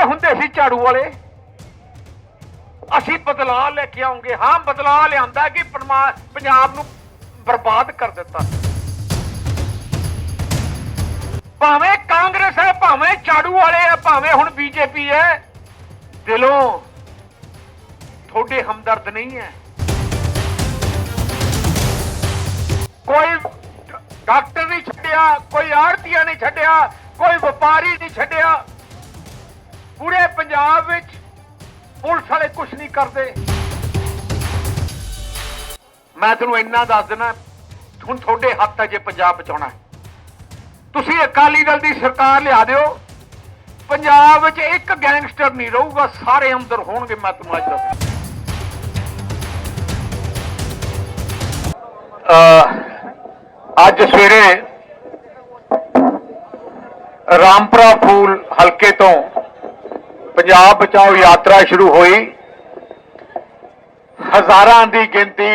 ਕਹਿੰਦੇ ਹੁੰਦੇ ਸੀ ਝਾੜੂ ਵਾਲੇ। ਅਸੀਂ ਬਦਲਾਅ ਲੈ ਕੇ ਆਉਂਗੇ। ਹਾਂ, ਬਦਲਾਅ ਲਿਆਂਦਾ ਕਿ ਪਰਮਾ- ਪੰਜਾਬ ਨੂੰ ਬਰਬਾਦ ਕਰ ਦਿੱਤਾ। ਭਾਵੇਂ ਕਾਂਗਰਸ ਹੈ, ਭਾਵੇਂ ਝਾੜੂ ਵਾਲੇ ਹੈ, ਭਾਵੇਂ ਹੁਣ ਬੀਜੇਪੀ ਹੈ, ਦਿਲੋਂ ਤੁਹਾਡੇ ਹਮਦਰਦ ਨਹੀਂ ਹੈ। ਕੋਈ ਡਾਕਟਰ ਨਹੀਂ ਛੱਡਿਆ, ਕੋਈ ਆੜਤੀਆ ਨਹੀਂ ਛੱਡਿਆ, ਕੋਈ ਵਪਾਰੀ ਨਹੀਂ ਛੱਡਿਆ। ਪੂਰੇ ਪੰਜਾਬ ਵਿੱਚ ਪੁਲਿਸ ਵਾਲੇ ਕੁਝ ਨਹੀਂ ਕਰਦੇ। ਮੈਂ ਤੁਹਾਨੂੰ ਇੰਨਾ ਦੱਸ ਦਿੰਦਾ ਹੁਣ ਤੁਹਾਡੇ ਹੱਥ ਹੈ ਜੇ ਪੰਜਾਬ ਬਚਾਉਣਾ ਤੁਸੀਂ ਅਕਾਲੀ ਦਲ ਦੀ ਸਰਕਾਰ ਲਿਆ ਦਿਓ। ਪੰਜਾਬ ਵਿੱਚ ਇੱਕ ਗੈਂਗਸਟਰ ਨਹੀਂ ਰਹੂਗਾ, ਸਾਰੇ ਅੰਦਰ ਹੋਣਗੇ, ਮੈਂ ਤੁਹਾਨੂੰ ਅੱਜ ਦੱਸ ਅੱਜ ਸਵੇਰੇ ਰਾਮਪੁਰਾ ਫੂਲ ਹਲਕੇ ਤੋਂ ਪੰਜਾਬ ਬਚਾਓ ਯਾਤਰਾ ਸ਼ੁਰੂ ਹੋਈ। ਹਜ਼ਾਰਾਂ ਦੀ ਗਿਣਤੀ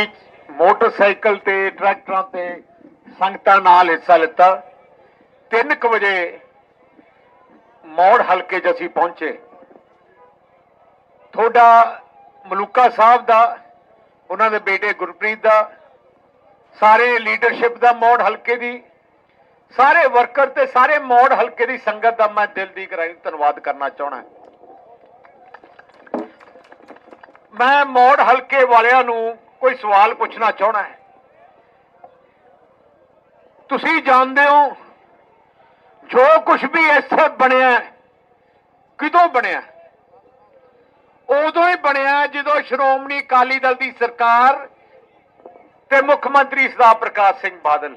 ਮੋਟਰਸਾਈਕਲ ਤੇ ਟਰੈਕਟਰਾਂ ਤੇ ਸੰਗਤਾਂ ਨਾਲ ਹਿੱਸਾ ਲਿੱਤਾ। 3:00 ਵਜੇ ਮੌੜ ਹਲਕੇ 'ਚ ਅਸੀਂ ਪਹੁੰਚੇ। ਤੁਹਾਡਾ ਮਲੂਕਾ ਸਾਹਿਬ ਦਾ, ਉਹਨਾਂ ਦੇ ਬੇਟੇ ਗੁਰਪ੍ਰੀਤ ਦਾ, ਸਾਰੇ ਲੀਡਰਸ਼ਿਪ ਦਾ ਮੌੜ ਹਲਕੇ ਦੀ, ਸਾਰੇ ਵਰਕਰ ਤੇ ਸਾਰੇ ਮੌੜ ਹਲਕੇ ਦੀ ਸੰਗਤ ਦਾ ਮੈਂ ਦਿਲ ਦੀ ਗਹਿਰਾਈ ਧੰਨਵਾਦ ਕਰਨਾ ਚਾਹਣਾ ਮੈਂ ਮੌੜ ਹਲਕੇ ਵਾਲਿਆਂ ਨੂੰ ਕੋਈ ਸਵਾਲ ਪੁੱਛਣਾ ਚਾਹਣਾ ਹੈ। ਤੁਸੀਂ ਜਾਣਦੇ ਹੋ, ਜੋ ਕੁਝ ਵੀ ਇੱਥੇ ਬਣਿਆ ਕਿਦੋਂ ਬਣਿਆ ਉਦੋਂ ਹੀ ਬਣਿਆ ਜਦੋਂ ਸ਼੍ਰੋਮਣੀ ਅਕਾਲੀ ਦਲ ਦੀ ਸਰਕਾਰ ਤੇ ਮੁੱਖ ਮੰਤਰੀ ਸਰਦਾਰ ਪ੍ਰਕਾਸ਼ ਸਿੰਘ ਬਾਦਲ।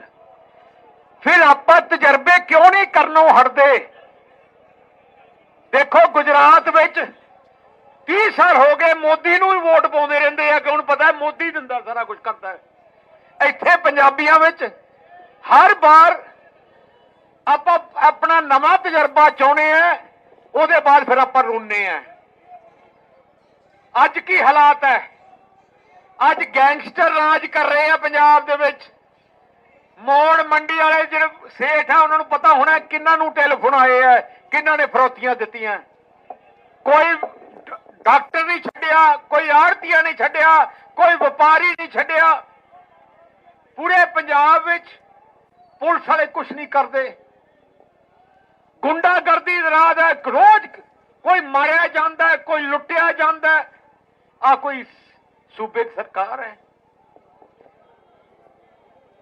ਫਿਰ ਆਪਾਂ ਤਜਰਬੇ ਕਿਉਂ ਨਹੀਂ ਕਰਨੋਂ ਹਟਦੇ? ਦੇਖੋ ਗੁਜਰਾਤ ਵਿੱਚ 30 ਸਾਲ ਹੋ ਗਏ ਮੋਦੀ ਨੂੰ ਹੀ ਵੋਟ ਪਾਉਂਦੇ ਰਹਿੰਦੇ ਆ ਕਿ ਹੁਣ ਪਤਾ ਮੋਦੀ ਦਿੰਦਾ ਸਾਰਾ ਕੁਝ ਕਰਦਾ ਹੈ। ਇੱਥੇ ਪੰਜਾਬੀਆਂ ਵਿੱਚ ਹਰ ਵਾਰ ਆਪਾਂ ਆਪਣਾ ਨਵਾਂ ਤਜਰਬਾ ਚਾਹੁੰਦੇ ਆ, ਉਹਦੇ ਬਾਅਦ ਫਿਰ ਆਪਾਂ ਰੋਣੇ ਆ। ਅੱਜ ਕੀ ਹਾਲਾਤ ਹੈ? ਅੱਜ ਗੈਂਗਸਟਰ ਰਾਜ ਕਰ ਰਹੇ ਆ ਪੰਜਾਬ ਦੇ ਵਿੱਚ। ਮੋੜ ਮੰਡੀ ਵਾਲੇ ਜਿਹੜੇ ਸੇਠ ਆ, ਉਹਨਾਂ ਨੂੰ ਪਤਾ ਹੋਣਾ ਕਿੰਨਾਂ ਨੂੰ ਟੈਲੀਫੋਨ ਆਏ ਆ ਕਿੰਨਾਂ ਨੇ ਫਰੋਤੀਆਂ ਦਿੱਤੀਆਂ। ਕੋਈ ਡਾਕਟਰ ਨਹੀਂ ਛੱਡਿਆ, ਕੋਈ ਆੜਤੀਆ ਨਹੀਂ ਛੱਡਿਆ, ਕੋਈ ਵਪਾਰੀ ਨਹੀਂ ਛੱਡਿਆ। ਪੂਰੇ ਪੰਜਾਬ ਵਿੱਚ ਪੁਲਿਸ ਵਾਲੇ ਕੁਝ ਨਹੀਂ ਕਰਦੇ। ਗੁੰਡਾਗਰਦੀ ਦਾ ਰਾਜ ਹੈ, ਰੋਜ਼ ਕੋਈ ਮਾਰਿਆ ਜਾਂਦਾ ਕੋਈ ਲੁੱਟਿਆ ਜਾਂਦਾ ਹੈ। ਆ ਕੋਈ ਸੂਬੇ ਦੀ ਸਰਕਾਰ ਹੈ।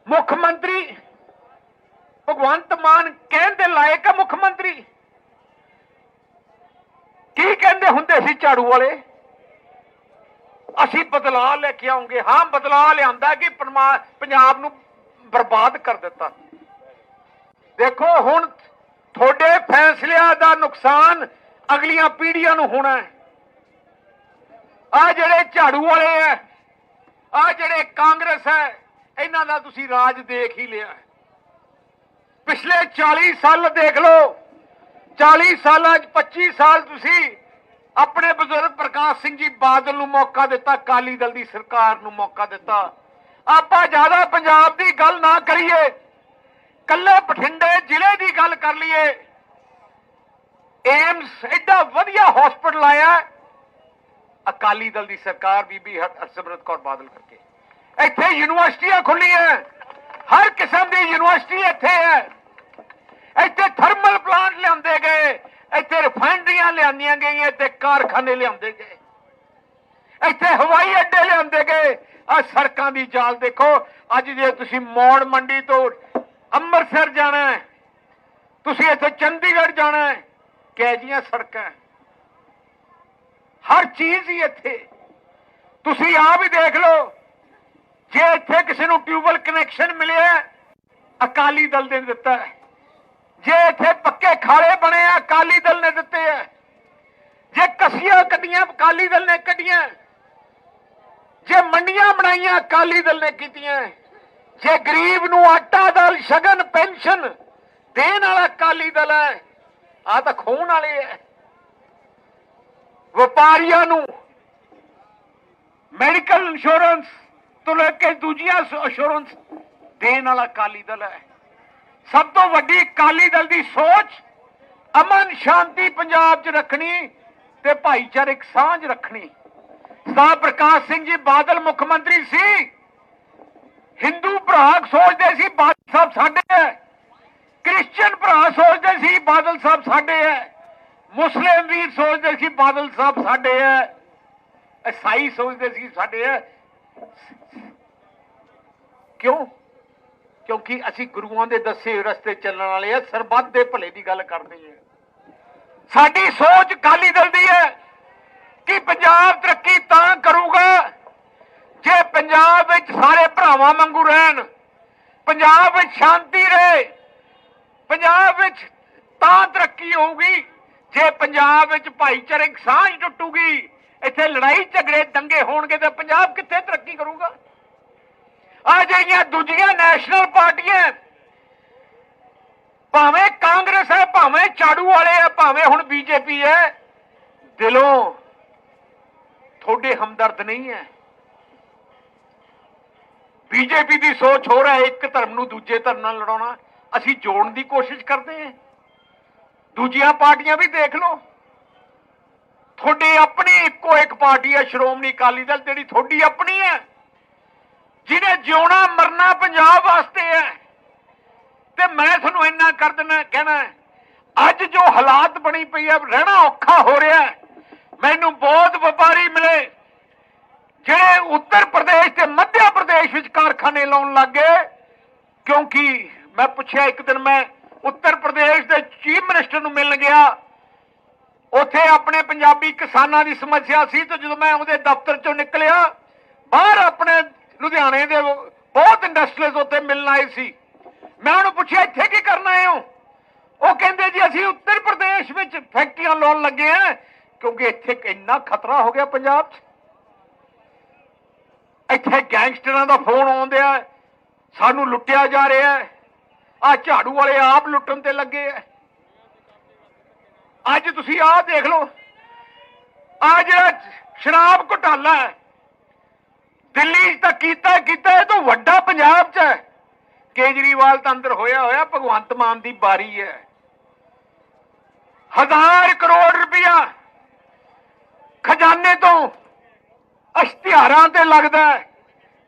ਮੁੱਖ ਮੰਤਰੀ ਭਗਵੰਤ ਮਾਨ ਕਹਿਣ ਦੇ ਲਾਇਕ ਹੈ ਮੁੱਖ ਮੰਤਰੀ। ਕੀ ਕਹਿੰਦੇ ਹੁੰਦੇ ਸੀ ਝਾੜੂ ਵਾਲੇ? ਅਸੀਂ ਬਦਲਾਅ ਲੈ ਕੇ ਆਉਂਗੇ। ਹਾਂ, ਬਦਲਾਅ ਲਿਆਂਦਾ ਕਿ ਪੰਜਾਬ ਨੂੰ ਬਰਬਾਦ ਕਰ ਦਿੱਤਾ। ਦੇਖੋ, ਹੁਣ ਤੁਹਾਡੇ ਫੈਸਲਿਆਂ ਦਾ ਨੁਕਸਾਨ ਅਗਲੀਆਂ ਪੀੜ੍ਹੀਆਂ ਨੂੰ ਹੋਣਾ ਹੈ। ਆ ਜਿਹੜੇ ਝਾੜੂ ਵਾਲੇ ਐ ਆ ਜਿਹੜੇ ਕਾਂਗਰਸ ਹੈ, ਇਹਨਾਂ ਦਾ ਤੁਸੀਂ ਰਾਜ ਦੇਖ ਹੀ ਲਿਆ ਪਿਛਲੇ 40 ਸਾਲ ਦੇਖ ਲਓ। 40 ਸਾਲਾਂ 'ਚ 25 ਸਾਲ ਤੁਸੀਂ ਆਪਣੇ ਬਜ਼ੁਰਗ ਪ੍ਰਕਾਸ਼ ਸਿੰਘ ਜੀ ਬਾਦਲ ਨੂੰ ਮੌਕਾ ਦਿੱਤਾ ਕਾਲੀ ਦਲ ਦੀ ਸਰਕਾਰ ਨੂੰ ਮੌਕਾ ਦਿੱਤਾ। ਆਪਾਂ ਜ਼ਿਆਦਾ ਪੰਜਾਬ ਦੀ ਗੱਲ ਨਾ ਕਰੀਏ। ਕੱਲੇ ਬਠਿੰਡੇ ਜ਼ਿਲ੍ਹੇ ਦੀ ਗੱਲ ਕਰ ਲਈਏ। ਏਮਸ ਐਡਾ ਵਧੀਆ ਹਸਪੀਟਲ ਆਇਆ। ਅਕਾਲੀ ਦਲ ਦੀ ਸਰਕਾਰ ਬੀਬੀ ਹਰਸਿਮਰਤ ਕੌਰ ਬਾਦਲ ਕਰਕੇ। ਇੱਥੇ ਯੂਨੀਵਰਸਿਟੀਆਂ ਖੁੱਲੀਆਂ ਹਰ ਕਿਸਮ ਦੀ ਯੂਨੀਵਰਸਿਟੀ ਇੱਥੇ ਹੈ ਇੱਥੇ ਥਰਮਲ ਪਲਾਂਟ ਲਿਆਂਦੇ ਗਏ। ਇੱਥੇ ਰਿਫਾਈਨਰੀਆਂ ਲਿਆਂਦੀਆਂ ਗਈਆਂ ਤੇ ਕਾਰਖਾਨੇ ਲਿਆਂਦੇ ਗਏ। ਇੱਥੇ ਹਵਾਈ ਅੱਡੇ ਲਿਆਂਦੇ ਗਏ। ਆ ਸੜਕਾਂ ਦੀ ਜਾਲ ਦੇਖੋ, ਅੱਜ ਜੇ ਤੁਸੀਂ ਮੌੜ ਮੰਡੀ ਤੋਂ ਅੰਮ੍ਰਿਤਸਰ ਜਾਣਾ ਹੈ, ਤੁਸੀਂ ਇੱਥੇ ਚੰਡੀਗੜ੍ਹ ਜਾਣਾ ਹੈ, ਕਿਹ ਸੜਕਾਂ ਹਰ ਚੀਜ਼ ਹੀ ਇੱਥੇ। ਤੁਸੀਂ ਆਪ ਹੀ ਦੇਖ ਲਓ, ਜੇ ਇੱਥੇ ਕਿਸੇ ਨੂੰ ਟਿਊਬਲ ਕਨੈਕਸ਼ਨ ਮਿਲਿਆ, ਅਕਾਲੀ ਦਲ ਨੇ ਦਿੱਤਾ ਹੈ। ਜੇ ਇੱਥੇ ਪੱਕੇ ਖਾਲੇ ਬਣੇ ਆ, ਅਕਾਲੀ ਦਲ ਨੇ ਦਿੱਤੇ ਆ। ਜੇ ਕਸੀਆਂ ਕੱਢੀਆਂ, ਅਕਾਲੀ ਦਲ ਨੇ ਕੱਢੀਆਂ। ਜੇ ਮੰਡੀਆਂ ਬਣਾਈਆਂ, ਅਕਾਲੀ ਦਲ ਨੇ ਕੀਤੀਆਂ। ਜੇ ਗਰੀਬ ਨੂੰ ਆਟਾ ਦਲ, ਸ਼ਗਨ, ਪੈਨਸ਼ਨ ਦੇਣ ਵਾਲਾ ਅਕਾਲੀ ਦਲ ਹੈ ਆ ਤਾਂ ਖੋਣ ਵਾਲੇ ਹੈ ਵਪਾਰੀਆਂ ਨੂੰ ਮੈਡੀਕਲ ਇੰਸ਼ੋਰੈਂਸ ਤੋਂ ਲੈ ਕੇ ਦੂਜੀਆਂ ਇੰਸ਼ੋਰੈਂਸ ਦੇਣ ਵਾਲਾ ਅਕਾਲੀ ਦਲ ਹੈ। ਸਭ ਤੋਂ ਵੱਡੀ ਅਕਾਲੀ ਦਲ ਦੀ ਸੋਚ, ਅਮਨ ਸ਼ਾਂਤੀ ਪੰਜਾਬ 'ਚ ਰੱਖਣੀ ਤੇ ਭਾਈਚਾਰਕ ਸਾਂਝ ਰੱਖਣੀ। ਸਰਦਾਰ ਪ੍ਰਕਾਸ਼ ਸਿੰਘ ਜੀ ਬਾਦਲ ਮੁੱਖ ਮੰਤਰੀ ਸੀ। ਹਿੰਦੂ ਭਰਾ ਸੋਚਦੇ ਸੀ ਬਾਦਲ ਸਾਹਿਬ ਸਾਡੇ ਹੈ ਕ੍ਰਿਸਚੀਅਨ ਭਰਾ ਸੋਚਦੇ ਸੀ ਬਾਦਲ ਸਾਹਿਬ ਸਾਡੇ ਹੈ ਮੁਸਲਿਮ ਵੀਰ ਸੋਚਦੇ ਸੀ ਬਾਦਲ ਸਾਹਿਬ ਸਾਡੇ ਹੈ ਈਸਾਈ ਸੋਚਦੇ ਸੀ ਸਾਡੇ ਹੈ ਕਿਉਂ? ਕਿਉਂਕਿ ਅਸੀਂ ਗੁਰੂਆਂ ਦੇ ਦੱਸੇ ਹੋਏ ਰਸਤੇ ਚੱਲਣ ਵਾਲੇ ਆ, ਸਰਬੱਤ ਦੇ ਭਲੇ ਦੀ ਗੱਲ ਕਰਦੇ ਆ। ਸਾਡੀ ਸੋਚ ਕਾਲੀ ਦਲ ਦੀ ਹੈ ਕਿ ਪੰਜਾਬ ਤਰੱਕੀ ਤਾਂ ਕਰੂਗਾ, ਜੇ ਪੰਜਾਬ ਵਿੱਚ ਸਾਰੇ ਭਰਾਵਾਂ ਵਾਂਗੂ ਰਹਿਣ, ਪੰਜਾਬ ਵਿੱਚ ਸ਼ਾਂਤੀ ਰਹੇ, ਪੰਜਾਬ ਵਿੱਚ ਤਾਂ ਤਰੱਕੀ ਹੋਊਗੀ, ਜੇ ਪੰਜਾਬ ਵਿੱਚ ਭਾਈਚਾਰਕ ਸਾਂਝ ਟੁੱਟੂਗੀ, ਇੱਥੇ ਲੜਾਈ ਝਗੜੇ ਦੰਗੇ ਹੋਣਗੇ, ਤਾਂ ਪੰਜਾਬ ਕਿੱਥੇ ਤਰੱਕੀ ਕਰੂਗਾ? ਆ ਜਿਹੜੀਆਂ ਦੂਜੀਆਂ ਨੈਸ਼ਨਲ ਪਾਰਟੀਆਂ। ਭਾਵੇਂ ਕਾਂਗਰਸ ਹੈ, ਭਾਵੇਂ ਝਾੜੂ ਵਾਲੇ ਹੈ, ਭਾਵੇਂ ਹੁਣ ਬੀਜੇਪੀ ਹੈ, ਦਿਲੋਂ ਤੁਹਾਡੇ ਹਮਦਰਦ ਨਹੀਂ ਹੈ। ਬੀਜੇਪੀ ਦੀ ਸੋਚ ਹੋ ਹੈ, ਇੱਕ ਧਰਮ ਨੂੰ ਦੂਜੇ ਧਰਮ ਨਾਲ ਲੜਾਉਣਾ। ਅਸੀਂ ਜੋੜਨ ਦੀ ਕੋਸ਼ਿਸ਼ ਕਰਦੇ ਹਾਂ। ਦੂਜੀਆਂ ਪਾਰਟੀਆਂ ਵੀ ਦੇਖ ਲਓ। ਤੁਹਾਡੀ ਆਪਣੀ ਇੱਕੋ ਇੱਕ ਪਾਰਟੀ ਹੈ, ਸ਼੍ਰੋਮਣੀ ਅਕਾਲੀ ਦਲ, ਜਿਹੜੀ ਤੁਹਾਡੀ ਆਪਣੀ ਹੈ। ਜਿਹਨੇ ਜਿਉਣਾ ਮਰਨਾ ਪੰਜਾਬ ਵਾਸਤੇ ਹੈ। ਤੇ ਮੈਂ ਤੁਹਾਨੂੰ ਇੰਨਾ ਕਰ ਦਿੰਦਾ ਕਹਿਣਾ ਅੱਜ ਜੋ ਹਾਲਾਤ ਬਣੀ ਪਈ ਹੈ ਰਹਿਣਾ ਔਖਾ ਹੋ ਰਿਹਾ ਮੈਨੂੰ ਬਹੁਤ ਵਪਾਰੀ ਮਿਲੇ, ਜਿਹੜੇ ਉੱਤਰ ਪ੍ਰਦੇਸ਼ ਤੇ ਮੱਧ ਪ੍ਰਦੇਸ਼ ਵਿੱਚ ਕਾਰਖਾਨੇ ਲਾਉਣ ਲੱਗੇ ਕਿਉਂਕਿ ਮੈਂ ਪੁੱਛਿਆ ਇੱਕ ਦਿਨ, ਮੈਂ ਉੱਤਰ ਪ੍ਰਦੇਸ਼ ਦੇ ਚੀਫ ਮਿਨਿਸਟਰ ਨੂੰ ਮਿਲਣ ਗਿਆ। ਉੱਥੇ ਆਪਣੇ ਪੰਜਾਬੀ ਕਿਸਾਨਾਂ ਦੀ ਸਮੱਸਿਆ ਸੀ, ਤੇ ਜਦੋਂ ਮੈਂ ਉਹਦੇ ਦਫ਼ਤਰ ਚੋਂ ਨਿਕਲਿਆ, ਬਾਹਰ ਆਪਣੇ ਲੁਧਿਆਣੇ ਦੇ ਬਹੁਤ ਇੰਡਸਟਰੀਜ਼ ਉੱਥੇ ਮਿਲਣ ਆਏ ਸੀ। ਮੈਂ ਉਹਨੂੰ ਪੁੱਛਿਆ, ਇੱਥੇ ਕੀ ਕਰਨ ਆਏ ਹੋ? ਉਹ ਕਹਿੰਦੇ ਜੀ, ਅਸੀਂ ਉੱਤਰ ਪ੍ਰਦੇਸ਼ ਵਿੱਚ ਫੈਕਟਰੀਆਂ ਲਾਉਣ ਲੱਗੇ ਆ ਕਿਉਂਕਿ ਇੱਥੇ ਇੰਨਾ ਖਤਰਾ ਹੋ ਗਿਆ ਪੰਜਾਬ 'ਚ। ਇੱਥੇ ਗੈਂਗਸਟਰਾਂ ਦਾ ਫੋਨ ਆਉਂਦੇ ਆਉਂਦਿਆ ਸਾਨੂੰ ਲੁੱਟਿਆ ਜਾ ਰਿਹਾ ਹੈ। ਆ ਝਾੜੂ ਵਾਲੇ ਆਪ ਲੁੱਟਣ ਤੇ ਲੱਗੇ ਆ ਅੱਜ ਤੁਸੀਂ ਆਹ ਦੇਖ ਲਓ। ਆ ਜਿਹੜਾ ਸ਼ਰਾਬ ਘੁਟਾਲਾ ਹੈ ਦਿੱਲੀ 'ਚ ਤਾਂ ਕੀਤਾ ਕੀਤਾ, ਇਹ ਤੋਂ ਵੱਡਾ ਪੰਜਾਬ 'ਚ ਹੈ। ਕੇਜਰੀਵਾਲ ਤਾਂ ਅੰਦਰ ਹੋਇਆ ਹੋਇਆ, ਭਗਵੰਤ ਮਾਨ ਦੀ ਬਾਰੀ ਹੈ। ਹਜ਼ਾਰ ਕਰੋੜ ਰੁਪਇਆ ਖਜ਼ਾਨੇ ਤੋਂ ਇਸ਼ਤਿਹਾਰਾਂ ਤੇ ਲੱਗਦਾ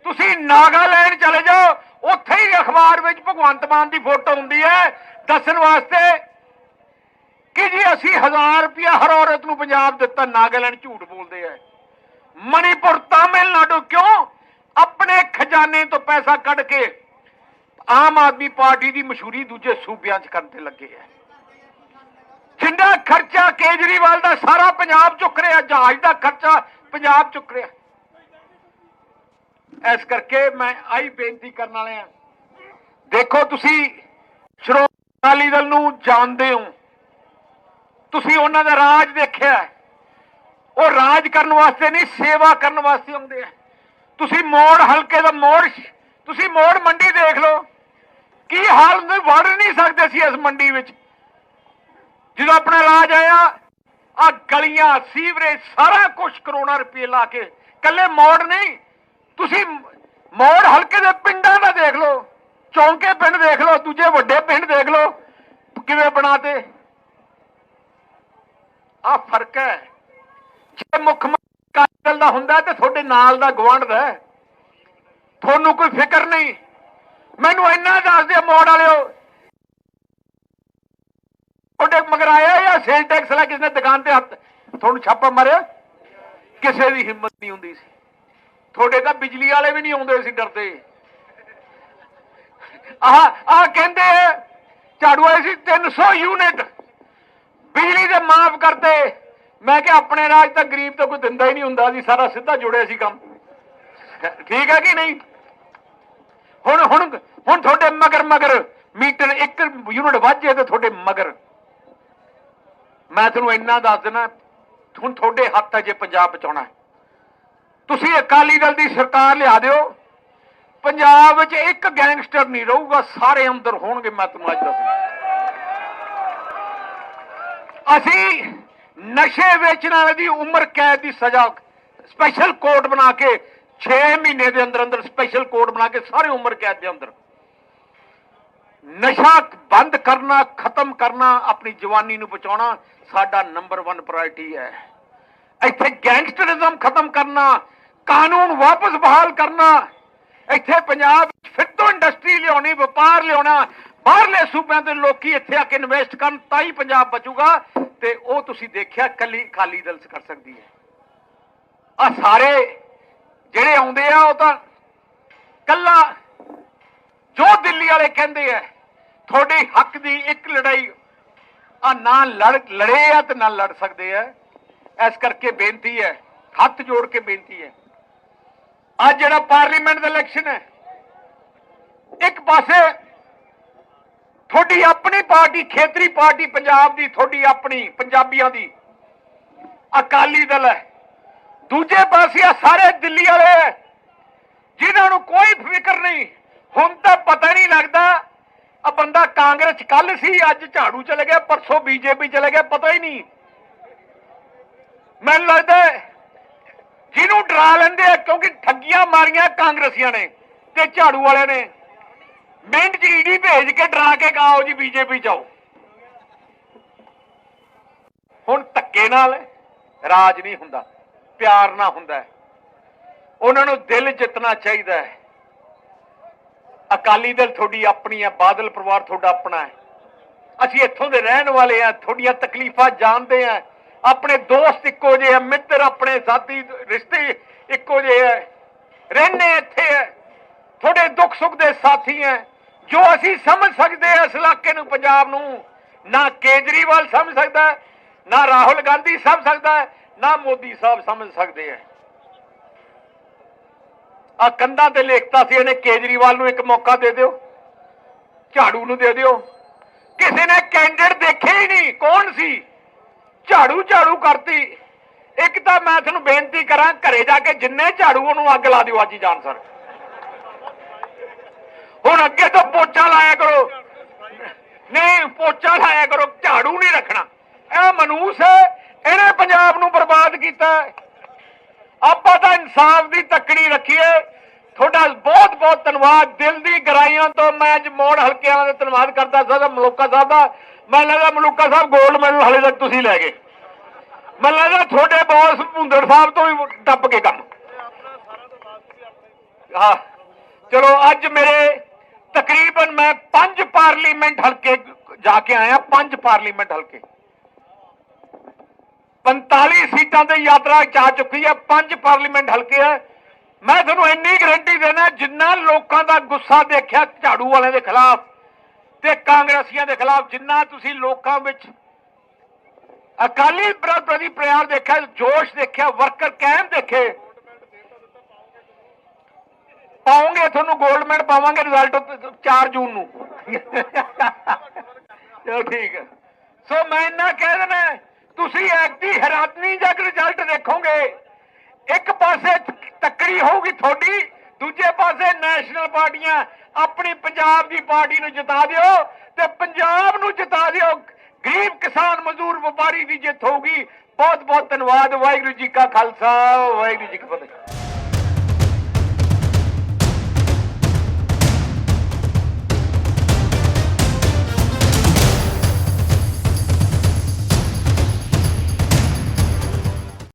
ਤੁਸੀਂ ਨਾਗਾਲੈਂਡ ਚਲੇ ਜਾਓ, ਉੱਥੇ ਹੀ ਅਖਬਾਰ ਵਿੱਚ ਭਗਵੰਤ ਮਾਨ ਦੀ ਫੋਟੋ ਹੁੰਦੀ ਹੈ। ਦੱਸਣ ਵਾਸਤੇ ਕਿ ਜੀ ਅਸੀਂ 1000 ਰੁਪਇਆ ਹਰ ਔਰਤ ਨੂੰ ਪੰਜਾਬ ਦਿੱਤਾ, ਨਾਗਾਲੈਂਡ ਝੂਠ ਮਣੀਪੁਰ ਤਾਮਿਲਨਾਡੂ ਕਿਉਂ? ਆਪਣੇ ਖਜ਼ਾਨੇ ਤੋਂ ਪੈਸਾ ਕੱਢ ਕੇ ਆਮ ਆਦਮੀ ਪਾਰਟੀ ਦੀ ਮਸ਼ਹੂਰੀ ਦੂਜੇ ਸੂਬਿਆਂ 'ਚ ਕਰਨ ਤੇ ਲੱਗੇ ਆ। ਜਿੰਨਾ ਖਰਚਾ ਕੇਜਰੀਵਾਲ ਦਾ ਸਾਰਾ ਪੰਜਾਬ ਚੁੱਕ ਰਿਹਾ, ਜਹਾਜ਼ ਦਾ ਖਰਚਾ ਪੰਜਾਬ ਚੁੱਕ ਰਿਹਾ। ਇਸ ਕਰਕੇ ਮੈਂ ਆਈ ਬੇਨਤੀ ਕਰਨ ਵਾਲਿਆਂ ਦੇਖੋ, ਤੁਸੀਂ ਸ਼੍ਰੋਮਣੀ ਅਕਾਲੀ ਦਲ ਨੂੰ ਜਾਣਦੇ ਹੋ। ਤੁਸੀਂ ਉਹਨਾਂ ਦਾ ਰਾਜ ਦੇਖਿਆ ਹੈ। ਉਹ ਰਾਜ ਕਰਨ ਵਾਸਤੇ ਨਹੀਂ, ਸੇਵਾ ਕਰਨ ਵਾਸਤੇ ਆਉਂਦੇ ਆ। ਤੁਸੀਂ ਮੋੜ ਹਲਕੇ ਦਾ ਮੋੜ ਤੁਸੀਂ ਮੋੜ ਮੰਡੀ ਦੇਖ ਲਓ। ਕੀ ਹਾਲ ਹੁੰਦੇ, ਵੜ ਨਹੀਂ ਸਕਦੇ ਸੀ ਇਸ ਮੰਡੀ ਵਿੱਚ। ਜਦੋਂ ਆਪਣਾ ਰਾਜ ਆਇਆ, ਆ ਗਲੀਆਂ, ਸੀਵਰੇਜ, ਸਾਰਾ ਕੁਝ ਕਰੋਨਾ ਰੁਪਏ ਲਾ ਕੇ। ਕੱਲੇ ਮੋੜ ਨਹੀਂ, ਤੁਸੀਂ ਮੋੜ ਹਲਕੇ ਦੇ ਪਿੰਡਾਂ ਦਾ ਦੇਖ ਲਓ। ਚੌਂਕੇ ਪਿੰਡ ਦੇਖ ਲਓ, ਦੂਜੇ ਵੱਡੇ ਪਿੰਡ ਦੇਖ ਲਓ। ਕਿਵੇਂ ਬਣਾਤੇ? ਆ ਫ਼ਰਕ ਹੈ। ਮੁੱਖ ਮੰਤਰੀ ਦਾ ਹੁੰਦਾ ਤੇ ਤੁਹਾਡੇ ਨਾਲ ਦਾ ਗਵਾਂਢ ਦਾ ਤੁਹਾਨੂੰ ਕੋਈ ਫਿਕਰ ਨਹੀਂ। ਮੈਨੂੰ ਇੰਨਾ ਦੱਸ ਦਿਓ ਮੋੜ ਵਾਲਿਓ। ਤੁਹਾਡੇ ਮਗਰ ਆਇਆ ਜਾਂ ਸੇਲ ਟੈਕਸ ਲਾ ਕਿਸੇ ਦੁਕਾਨ ਤੇ ਹੱਥ ਤੁਹਾਨੂੰ ਛਾਪਾ ਮਾਰਿਆ? ਕਿਸੇ ਦੀ ਹਿੰਮਤ ਨਹੀਂ ਹੁੰਦੀ ਸੀ। ਤੁਹਾਡੇ ਤਾਂ ਬਿਜਲੀ ਵਾਲੇ ਵੀ ਨਹੀਂ ਆਉਂਦੇ ਸੀ ਡਰਦੇ। ਆਹ ਆਹ ਕਹਿੰਦੇ ਝਾੜੂ ਆਏ ਸੀ 300 ਯੂਨਿਟ। ਬਿਜਲੀ ਦੇ ਮਾਫ ਕਰਤੇ। ਮੈਂ ਕਿਹਾ ਆਪਣੇ ਰਾਜ ਤਾਂ ਗਰੀਬ ਤਾਂ ਕੋਈ ਦਿੰਦਾ ਹੀ ਨਹੀਂ ਹੁੰਦਾ ਸੀ ਸਾਰਾ ਸਿੱਧਾ ਜੁੜਿਆ ਸੀ ਕੰਮ। ਠੀਕ ਹੈ ਕਿ ਨਹੀਂ? ਹੁਣ ਹੁਣ ਹੁਣ ਤੁਹਾਡੇ ਮਗਰ ਮਗਰ ਮੀਟਰ ਇੱਕ ਯੂਨਿਟ ਵਾਜੇ ਤੇ ਤੁਹਾਡੇ ਮਗਰ। ਮੈਂ ਤੁਹਾਨੂੰ ਇੰਨਾ ਦੱਸ ਦੇਣਾ ਹੁਣ ਤੁਹਾਡੇ ਹੱਥ ਹੈ ਜੇ ਪੰਜਾਬ ਬਚਾਉਣਾ ਤੁਸੀਂ ਅਕਾਲੀ ਦਲ ਦੀ ਸਰਕਾਰ ਲਿਆ ਦਿਓ। ਪੰਜਾਬ ਵਿੱਚ ਇੱਕ ਗੈਂਗਸਟਰ ਨਹੀਂ ਰਹੂਗਾ, ਸਾਰੇ ਅੰਦਰ ਹੋਣਗੇ, ਮੈਂ ਤੁਹਾਨੂੰ ਅੱਜ ਦੱਸਦਾ। ਅਸੀਂ ਨਸ਼ੇ ਵੇਚਣ ਵਾਲੇ ਦੀ ਉਮਰ ਕੈਦ ਦੀ ਸਜ਼ਾ ਸਪੈਸ਼ਲ ਕੋਰਟ ਬਣਾ ਕੇ 6 ਮਹੀਨੇ ਦੇ ਅੰਦਰ ਅੰਦਰ ਸਪੈਸ਼ਲ ਕੋਰਟ ਬਣਾ ਕੇ ਸਾਰੇ ਉਮਰ ਕੈਦ ਦੇ ਅੰਦਰ। ਨਸ਼ਾ ਬੰਦ ਕਰਨਾ, ਖਤਮ ਕਰਨਾ, ਆਪਣੀ ਜਵਾਨੀ ਨੂੰ ਬਚਾਉਣਾ ਸਾਡਾ ਨੰਬਰ 1 ਪ੍ਰਾਇੋਰਟੀ ਹੈ। ਇੱਥੇ ਗੈਂਗਸਟਰਿਜ਼ਮ ਖਤਮ ਕਰਨਾ, ਕਾਨੂੰਨ ਵਾਪਸ ਬਹਾਲ ਕਰਨਾ, ਇੱਥੇ ਪੰਜਾਬ ਵਿੱਚ ਇੰਡਸਟਰੀ ਲਿਆਉਣੀ, ਵਪਾਰ ਲਿਆਉਣਾ, ਬਾਹਰਲੇ ਸੂਬਿਆਂ ਦੇ ਲੋਕੀ ਇੱਥੇ ਆ ਕੇ ਇਨਵੈਸਟ ਕਰਨ, ਤਾਂ ਹੀ ਪੰਜਾਬ ਬਚੂਗਾ। ਤੇ ਉਹ ਤੁਸੀਂ ਦੇਖਿਆ ਕੱਲੀ ਖਾਲੀ ਦਿਲ ਕਰ ਸਕਦੀ ਹੈ। ਆ ਸਾਰੇ ਜਿਹੜੇ ਆਉਂਦੇ ਆ, ਉਹ ਤਾਂ ਕੱਲਾ ਜੋ ਦਿੱਲੀ ਵਾਲੇ ਕਹਿੰਦੇ ਆ, ਤੁਹਾਡੇ ਹੱਕ ਦੀ ਇੱਕ ਲੜਾਈ ਆ ਨਾ ਲੜ, ਲੜੇ ਆ ਤੇ ਨਾ ਲੜ ਸਕਦੇ ਆ। ਇਸ ਕਰਕੇ ਬੇਨਤੀ ਹੈ, ਹੱਥ ਜੋੜ ਕੇ ਬੇਨਤੀ ਹੈ। ਅੱਜ ਜਿਹੜਾ ਪਾਰਲੀਮੈਂਟ ਦਾ ਇਲੈਕਸ਼ਨ ਹੈ, ਇੱਕ ਪਾਸੇ ਤੁਹਾਡੀ ਆਪਣੀ ਪਾਰਟੀ ਖੇਤਰੀ ਪਾਰਟੀ ਪੰਜਾਬ ਦੀ ਤੁਹਾਡੀ ਆਪਣੀ ਪੰਜਾਬੀਆਂ ਦੀ। ਅਕਾਲੀ ਦਲ ਹੈ। ਦੂਜੇ ਪਾਸੇ ਆ ਸਾਰੇ ਦਿੱਲੀ ਵਾਲੇ ਹੈ, ਜਿਨ੍ਹਾਂ ਨੂੰ ਕੋਈ ਫਿਕਰ ਨਹੀਂ ਹੁਣ ਤਾਂ ਪਤਾ ਨਹੀਂ ਲੱਗਦਾ ਆ ਬੰਦਾ ਕਾਂਗਰਸ ਕੱਲ ਸੀ ਅੱਜ ਝਾੜੂ ਚਲੇ ਗਿਆ ਪਰਸੋਂ ਬੀਜੇਪੀ ਚਲੇ ਗਿਆ ਪਤਾ ਹੀ ਨਹੀਂ। ਮੈਨੂੰ ਲੱਗਦਾ ਜਿਹਨੂੰ ਡਰਾ ਲੈਂਦੇ ਆ ਕਿਉਂਕਿ ਠੱਗੀਆਂ ਮਾਰੀਆਂ ਕਾਂਗਰਸੀਆਂ ਨੇ ਤੇ ਝਾੜੂ ਵਾਲਿਆਂ ਨੇ। ਮਿੰਟ ਚ ਈਡੀ ਭੇਜ ਕੇ ਡਰਾ ਕੇ ਕਹਾਓ ਜੀ ਬੀਜੇਪੀ ਜਾਓ ਹੁਣ ਧੱਕੇ ਨਾਲ ਰਾਜ ਨਹੀਂ ਹੁੰਦਾ, ਪਿਆਰ ਨਾਲ ਹੁੰਦਾ ਉਹਨਾਂ ਨੂੰ ਦਿਲ ਜਿੱਤਣਾ ਚਾਹੀਦਾ ਹੈ। ਅਕਾਲੀ ਦਲ ਤੁਹਾਡੀ ਆਪਣੀ ਹੈ, ਬਾਦਲ ਪਰਿਵਾਰ ਤੁਹਾਡਾ ਆਪਣਾ ਹੈ। ਅਸੀਂ ਇੱਥੋਂ ਦੇ ਰਹਿਣ ਵਾਲੇ ਆ ਤੁਹਾਡੀਆਂ ਤਕਲੀਫਾਂ ਜਾਣਦੇ ਆ ਆਪਣੇ ਦੋਸਤ ਇੱਕੋ ਜਿਹੇ ਆ, ਮਿੱਤਰ, ਆਪਣੇ ਸਾਥੀ, ਰਿਸ਼ਤੇ ਇੱਕੋ ਜਿਹੇ ਆ। ਰਹਿੰਦੇ ਇੱਥੇ ਆ। ਤੁਹਾਡੇ ਦੁੱਖ ਸੁੱਖ ਦੇ ਸਾਥੀ ਆ ਜੋ ਅਸੀਂ ਸਮਝ ਸਕਦੇ ਆ ਇਸ ਇਲਾਕੇ ਨੂੰ, ਪੰਜਾਬ ਨੂੰ, ਨਾ ਕੇਜਰੀਵਾਲ ਸਮਝ ਸਕਦਾ, ਨਾ ਰਾਹੁਲ ਗਾਂਧੀ ਸਮਝ ਸਕਦਾ, ਨਾ ਮੋਦੀ ਸਾਹਿਬ ਸਮਝ ਸਕਦੇ ਆ ਆ ਕੰਧਾਂ ਤੇ ਲਿਖਤਾ ਸੀ ਇਹਨੇ, ਕੇਜਰੀਵਾਲ ਨੂੰ ਇੱਕ ਮੌਕਾ ਦੇ ਦਿਓ, ਝਾੜੂ ਨੂੰ ਦੇ ਦਿਓ। ਕਿਸੇ ਨੇ ਕੈਂਡੀਡੇਟ ਦੇਖਿਆ ਹੀ ਨਹੀਂ, ਕੌਣ ਸੀ? ਝਾੜੂ ਝਾੜੂ ਕਰਤੀ। ਇੱਕ ਤਾਂ ਮੈਂ ਤੁਹਾਨੂੰ ਬੇਨਤੀ ਕਰਾਂ, ਘਰੇ ਜਾ ਕੇ ਜਿੰਨੇ ਝਾੜੂ ਉਹਨੂੰ ਅੱਗ ਲਾ ਦਿਓ, ਅੱਜ ਹੀ ਜਾਣ ਸਰ। ਹੁਣ ਅੱਗੇ ਤੋਂ ਪੋਚਾ ਲਾਇਆ ਕਰੋ। ਨਹੀਂ, ਪੋਚਾ ਲਾਇਆ ਕਰੋ, ਝਾੜੂ ਨਹੀਂ ਰੱਖਣਾ। ਇਹ ਮਨੂਸ ਹੈ, ਇਹਨੇ ਪੰਜਾਬ ਨੂੰ ਬਰਬਾਦ ਕੀਤਾ ਆਪਾਂ ਤਾਂ ਇਨਸਾਫ ਦੀ ਤੱਕੜੀ ਰੱਖੀਏ। ਤੁਹਾਡਾ ਬਹੁਤ ਬਹੁਤ ਧੰਨਵਾਦ। ਦਿਲ ਦੀ ਗਰਾਈਆਂ ਤੋਂ ਮੈਂ ਅੱਜ ਮੋੜ ਹਲਕੇ ਦਾ ਧੰਨਵਾਦ ਕਰਦਾ ਸਾਡਾ ਮਲੂਕਾ ਸਾਹਿਬ ਦਾ। ਮੈਂ ਲੱਗਦਾ ਮਲੂਕਾ ਸਾਹਿਬ 골ਡ ਮੈਡਲ ਹਾਲੇ ਤੱਕ ਤੁਸੀਂ ਲੈ ਗਏ। ਮੈਂ ਲੱਗਦਾ ਤੁਹਾਡੇ ਬੌਸ ਭੁੰਦੜ ਸਾਹਿਬ ਤੋਂ ਵੀ ਟੱਪ ਕੇ ਕੰਮ। ਹਾਂ। ਚਲੋ, ਅੱਜ ਮੇਰੇ ਤਕਰੀਬਨ ਮੈਂ ਪੰਜ ਪਾਰਲੀਮੈਂਟ ਹਲਕੇ ਜਾ ਕੇ ਆਇਆ, ਪੰਜ ਪਾਰਲੀਮੈਂਟ ਹਲਕੇ। 45 ਸੀਟਾਂ ਤੇ ਯਾਤਰਾ ਚਾ ਚੁੱਕੀ ਹੈ, ਪੰਜ ਪਾਰਲੀਮੈਂਟ ਹਲਕੇ ਹੈ। ਮੈਂ ਤੁਹਾਨੂੰ ਇੰਨੀ ਗਰੰਟੀ ਦੇਣਾ ਜਿੰਨਾ ਲੋਕਾਂ ਦਾ ਗੁੱਸਾ ਦੇਖਿਆ ਝਾੜੂ ਵਾਲਿਆਂ ਦੇ ਖਿਲਾਫ ਤੇ ਕਾਂਗਰਸੀਆਂ ਦੇ ਖਿਲਾਫ, ਜਿੰਨਾ ਤੁਸੀਂ ਲੋਕਾਂ ਵਿੱਚ ਅਕਾਲੀ ਪ੍ਰਤੀ ਪਿਆਰ ਦੇਖਿਆ, ਜੋਸ਼ ਦੇਖਿਆ, ਵਰਕਰ ਕਾਇਮ ਦੇਖੇ ਪਾਉਂਗੇ ਤੁਹਾਨੂੰ 골ਡ ਮੈਡਲ ਪਾਵਾਂਗੇ ਰਿਜ਼ਲਟ 4 ਜੂਨ ਨੂੰ। ਚਲੋ ਠੀਕ ਹੈ। ਸੋ ਮੈਂ ਇੰਨਾ ਕਹਿ ਦੇਣਾ ਤੁਸੀਂ ਐਕਟੀ ਹੈਰਾਨੀ ਜਗ ਰਿਜ਼ਲਟ ਦੇਖੋਗੇ। ਇੱਕ ਪਾਸੇ ਤੱਕੜੀ ਹੋਊਗੀ ਤੁਹਾਡੀ, ਦੂਜੇ ਪਾਸੇ ਨੈਸ਼ਨਲ ਪਾਰਟੀਆਂ ਆਪਣੀ ਪੰਜਾਬ ਦੀ ਪਾਰਟੀ ਨੂੰ ਜਿਤਾ ਦਿਓ ਤੇ ਪੰਜਾਬ ਨੂੰ ਜਿਤਾ ਦਿਓ। ਗਰੀਬ ਕਿਸਾਨ ਮਜ਼ਦੂਰ ਵਪਾਰੀ ਦੀ ਜਿੱਤ ਹੋਊਗੀ। ਬਹੁਤ ਬਹੁਤ ਧੰਨਵਾਦ। ਵਾਹਿਗੁਰੂ ਜੀ ਕਾ ਖਾਲਸਾ, ਵਾਹਿਗੁਰੂ ਜੀ ਕੀ ਫਤਿਹ।